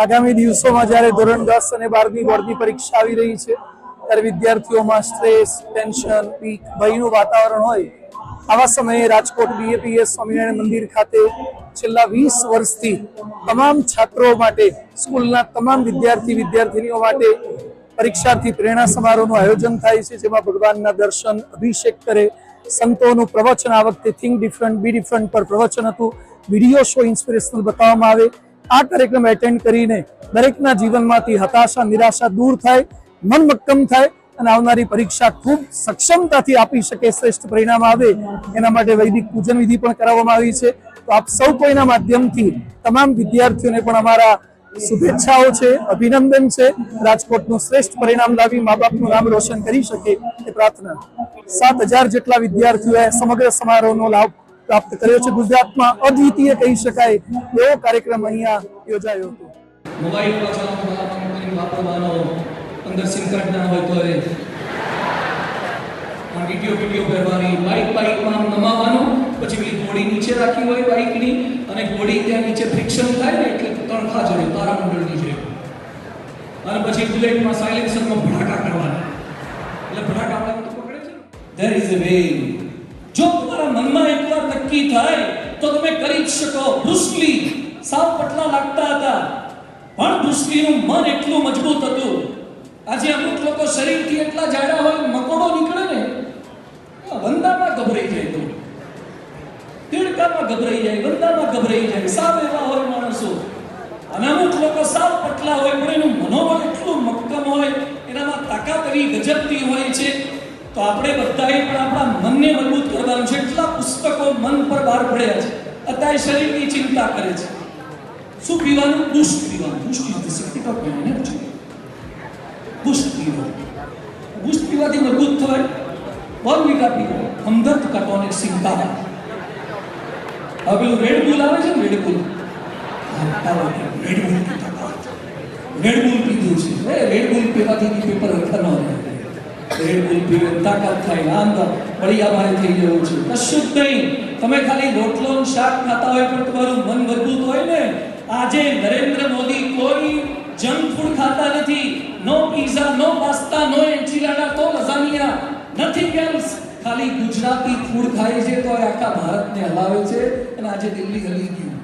આગામી દિવસોમાં જ્યારે ધોરણ દસ અને બારમી બોર્ડની પરીક્ષા આવી રહી છે, ત્યારે વિદ્યાર્થીઓમાં સ્ટ્રેસ, ટેન્શન બીક ભયનું વાતાવરણ હોય, આવા સમયે રાજકોટ બીએપીએસ સ્વામિનારાયણ મંદિર ખાતે છેલ્લા વીસ વર્ષથી તમામ છાત્રો માટે, સ્કૂલના તમામ વિદ્યાર્થી, વિદ્યાર્થીનીઓ માટે પરીક્ષાર્થી પ્રેરણા સમારોહનું આયોજન થાય છે, જેમાં ભગવાનના દર્શન, અભિષેક કરે, સંતોનું પ્રવચન આ વખતે થિંક ડિફરન્ટ બી ડિફરન્ટ પર પ્રવચન હતું. વીડિયો શો ઇન્સ્પિરેશનલ બતાવવામાં આવે. આ કાર્યક્રમ એટેન્ડ કરીને દરેકના જીવનમાંથી હતાશા, નિરાશા દૂર થાય મન મક્કમ થાય અને આવનારી પરીક્ષા ખૂબ સક્ષમતાથી આપી શકે શ્રેષ્ઠ પરિણામ આવે. એના માટે વૈદિક પૂજન વિધિ પણ કરાવવામાં આવી છે. તો આપ સૌ કોઈના માધ્યમથી તમામ વિદ્યાર્થીઓને પણ અમારા શુભેચ્છાઓ છે, અભિનંદન છે. રાજકોટનું શ્રેષ્ઠ પરિણામ લાવી મા બાપનું નામ રોશન કરી શકે એ પ્રાર્થના. સાત જેટલા વિદ્યાર્થીઓએ સમગ્ર સમારોહનો લાભ પ્રાપ્ત કર્યો છે. ગુજરાતમાં અદ્વિતીય કહી શકાય એવો કાર્યક્રમ અહીંયા યોજાયો હતો. મોબાઈલ વાપરવાનો અંદર સિમ કાર્ડ ના હોય તો વીડિયો વીડિયો કરવાની બાઇક બાઇકમાં નમાવાનું પછી પેલી ઘોડી નીચે રાખી હોય બાઇકની અને ઘોડી ત્યાં નીચે ફ્રિક્શન થાય ને એટલે તણખા જડે તારામંડળની જેમ. અને પછી બુલેટમાં સાયલેન્સરમાં ભડાકા કરવાના. એટલે ભડાકા આપણે પકડે છે ધેર ઇઝ અ વે મનમાં એટલા નક્કી થાય તો તમે કરી જ શકો. બ્રુસલી સાવ પટલા લાગતા હતા. પણ બ્રુસલીનું મન એટલું મજબૂત હતું. આજે અમુક લોકો શરીરથી એટલા જાડા હોય મકોડો નીકળે ને વંદામાં ગભરાઈ જાય તો. તીડકામાં ગભરાઈ જાય, વંદામાં ગભરાઈ જાય. સાવ એવા હોય માણસો. અને અમુક લોકો સાવ પટલા હોય, પણ એનું મનોબળ એટલું મક્કમ હોય, એનામાં તાકાત એવી ગજબતી હોય છે તો આપણે બધાએ પણ આપણા મનને મજબૂત કરવાનું છે. એટલા પુસ્તકો મન પર બહાર પડ્યા છે. અત્યારે શરીરની ચિંતા કરે છે. શું પીવાનું? બુસ્ટ પીવાનું. Boost is the secret of energy Boost પીવાનું. બુસ્ટ પીવાથી મજબૂત થવાય? બોર્નવિટા પીવો. હમદર્દ કા અને સિંકા હવે પેલું રેડ બુલ આવે છે ને રેડ બુલ પીધું છે. રેડ બુલ પીવાથી પેપર હરખા ન રહે કશું નહીં. તમે ખાલી રોટલો શાક ખાતા હોય પણ તમારું મન મજબૂત હોય ને. આજે નરેન્દ્ર મોદી કોઈ જંક ફૂડ ખાતા નથી. નો પીઝા નો પાસ્તા નો એન્ચિલાડા તો લઝાનિયા નથિંગ એલ્સ ખાલી ગુજરાતી ફૂડ ખાય છે તો આખા ભારતને હલાવે છે અને આજે દિલ્હી હલી ગયું.